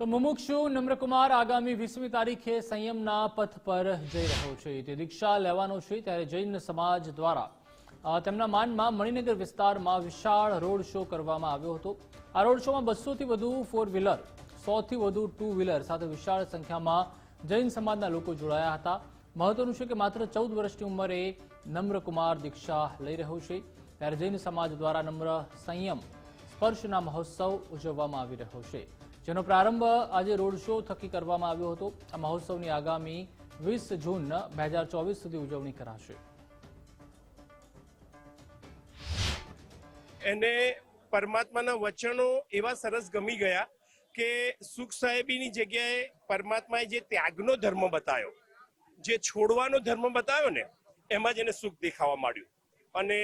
તો મુમુક્ષુ નમ્રકુમાર આગામી વીસમી તારીખે સંયમના પથ પર જઈ રહ્યો છે. તે દીક્ષા લેવાનો છે ત્યારે જૈન સમાજ દ્વારા તેમના માનમાં મણિનગર વિસ્તારમાં વિશાળ રોડ શો કરવામાં આવ્યો હતો. આ રોડ શોમાં બસોથી વધુ ફોર વ્હીલર સોથી વધુ ટુ વ્હીલર સાથે વિશાળ સંખ્યામાં જૈન સમાજના લોકો જોડાયા હતા. મહત્વનું છે કે માત્ર ચૌદ વર્ષની ઉંમરે નમ્રકુમાર દીક્ષા લઈ રહ્યો છે. ત્યારે જૈન સમાજ દ્વારા નમ્ર સંયમ, સ્પર્શના મહોત્સવ ઉજવવામાં આવી રહ્યો છે. જેનો પ્રારંભ આજે રોડ શો થકી કરવામાં આવ્યો હતો. આ મહોત્સવની આગામી વીસ જૂન, બે હજાર ચોવીસ સુધી ઉજવણી કરાશે. એને પરમાત્માના વચનો એવા સરસ ગમી ગયા કે સુખ સાહેબીની જગ્યાએ પરમાત્માએ જે ત્યાગનો ધર્મ બતાવ્યો, જે છોડવાનો ધર્મ બતાવ્યો ને, એમાં જ એને સુખ દેખાવા માંડ્યું. અને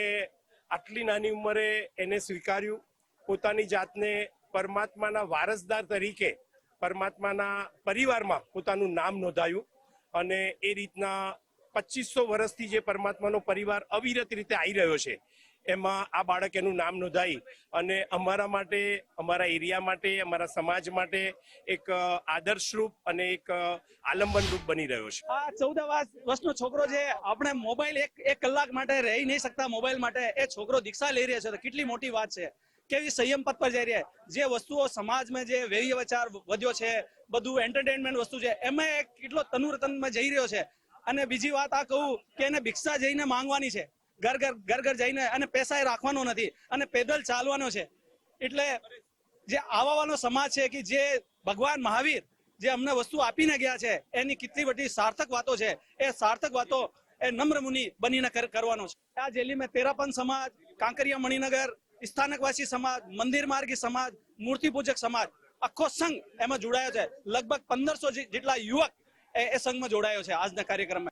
આટલી નાની ઉંમરે એને સ્વીકાર્યું, પોતાની જાતને પરમાત્માના વારસદાર તરીકે પરમાત્માના પરિવારમાં પોતાનું નામ નોંધાયું અને એ રીતના પચીસો વર્ષથી જે પરમાત્માનો પરિવાર અવિરત રીતે આવી રહ્યો છે, એમાં આ બાળક એનું નામ નોંધાઈ અને અમારા માટે, અમારા એરિયા માટે, અમારા સમાજ માટે એક આદર્શરૂપ અને એક આલંબનરૂપ બની રહ્યો છે. આ ચૌદ વર્ષનો છોકરો છે, આપણે મોબાઈલ એક એક કલાક માટે રહી નહીં શકતા મોબાઈલ માટે. એ છોકરો દીક્ષા લઈ રહ્યો છે, તો કેટલી મોટી વાત છે. કેવી સંયમ પર જઈ રહ્યા જે વસ્તુઓ સમાજમાં જે વ્યય વિચાર વધ્યો છે, બધું એન્ટરટેનમેન્ટ વસ્તુ છે, એમાં કેટલો તનુરતનમાં જઈ રહ્યો છે? અને બીજી વાત આ કહું કે એને ભિક્ષા જઈને માંગવાની છે. ઘર ઘર ઘર ઘર જઈને અને પૈસા એ રાખવાનો નથી અને પેદલ ચાલવાનો છે. એટલે જે આવાવાનો સમાજ છે કે જે ભગવાન મહાવીર જે અમને વસ્તુ આપીને ગયા છે, એની કેટલી બધી સાર્થક વાતો છે. એ સાર્થક વાતો એ નમ્ર મુનિ બનીને કરવાનો છે. આ જેલી મેં તેરાપન સમાજ, કાંકરિયા મણિનગર સ્થાનકવાસી સમાજ, મંદિર માર્ગી સમાજ, મૂર્તિ પૂજક સમાજ, આખો સંઘ એમાં જોડાયો છે. લગભગ પંદરસો જેટલા યુવક એ સંઘમાં જોડાયો છે આજના કાર્યક્રમમાં.